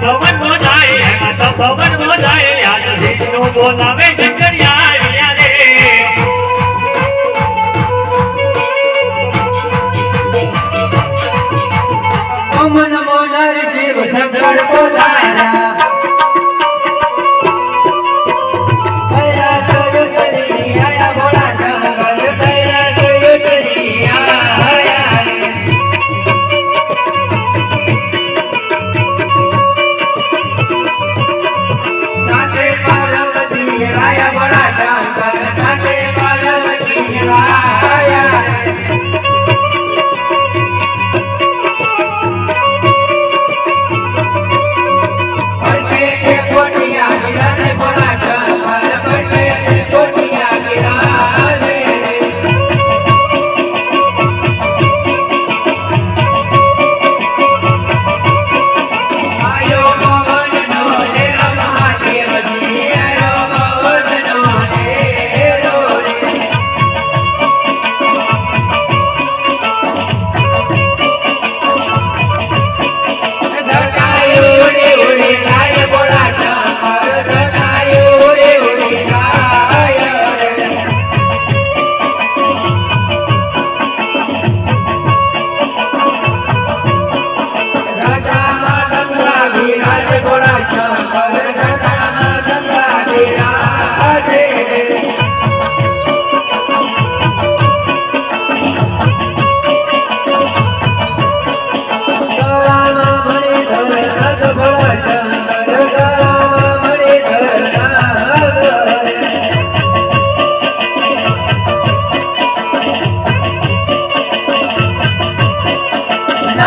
પવન બોલાય પવન બોલાય બોલાવે જગરિયા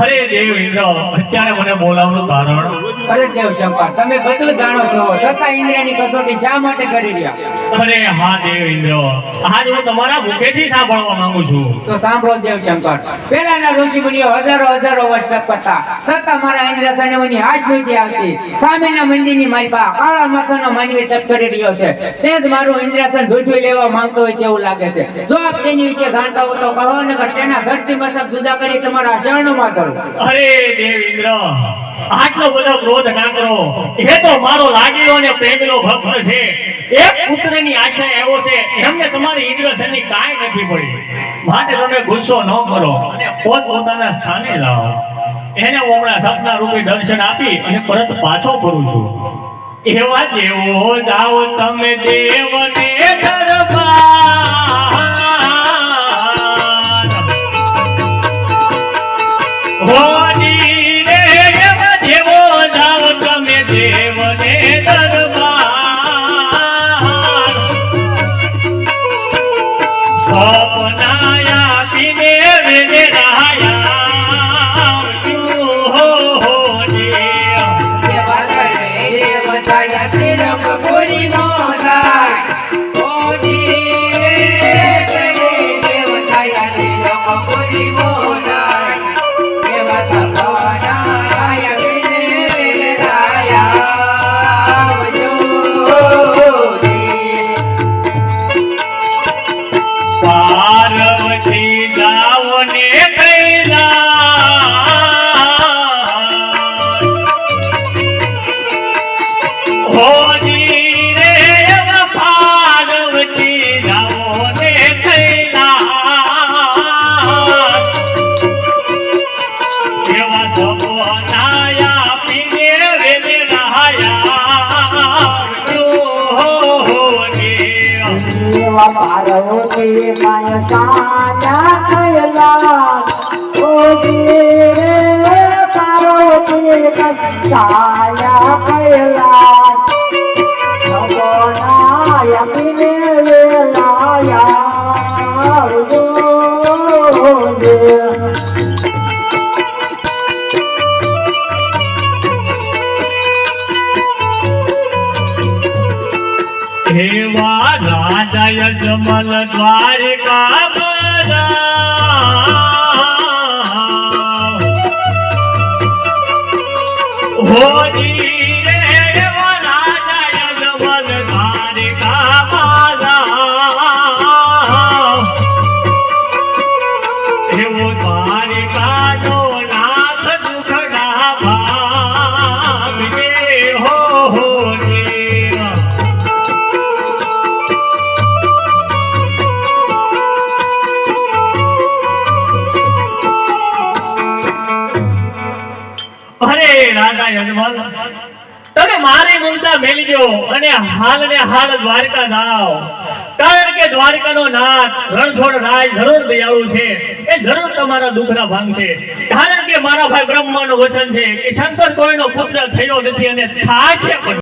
હરે દેવ ઇન્દ્ર અત્યારે મને બોલાવવાનું કારણ અરે દેવ શંકર તમે બધું જાણો છો. છતાં ઇન્દ્રની કસોટી શા માટે કરી રહ્યા? અરે હા દેવ ઇન્દ્ર. આજ હું તમારા મુખેથી સાંભળવા માંગુ છું. તો સાંભળો દેવ શંકર. પેલાના ઋષિ મુનિઓ હજારો હજારો વર્ષ કરતા છતાં મારા ઇન્દ્ર સૈન્યની આજ સુધી આવતી. સામેના મંદિરની મારી પાસે કાળા મખનો માનવી તપ કરી રહ્યો છે. તે જ મારું ઇન્દ્રાસન જોઈ લેવા માંગતો હોય તેવું લાગે છે. જો આપ તેની વિશે જાણતા હો તો કહો નકર તેના ઘરથી મતલબ જુદા કરી તમારા શરણમાં કરું? અરે દેવ ઇન્દ્ર આટલો બધો ક્રોધ ના કરો. એ તો મારો લાગેલો ને પ્રેમનો ભક્ત છે. એક પુત્રની આશા એવો છે, એમને તમારી ઇન્દ્રસેનની કાંઈ નથી પડી. માટે તમે ગુસ્સો ન કરો અને પોત પોતાના સ્થાને લાવો. એને હું હમણાં સપના રૂપી દર્શન આપી અને પરત પાછો ફરું છું. એવા જેવો જાઓ તમે દેવ દરબાર પાર્વતી માય સાયા થયેલા ઓ રે પાર્વતી સાયા થયેલા ભગવાના યમીને વેલાયા રો એવા રાજા યજમલ દ્વારિકા હોજી રે રાજા યજમલ દ્વારિકા એવો દ્વારિકાનો તમે મારી મમતા મેલી દો અને હાલ ને હાલ દ્વારકા જાઓ કારણ કે દ્વારકાનો નાથ રણછોડ રાય જરૂર દયાળુ છે. એ જરૂર તમારા દુઃખના ભાંગશે કારણ કે મારા ભાઈ બ્રહ્માનું વચન છે કે શંકર કોઈનો પુત્ર થયો નથી અને થાશે પણ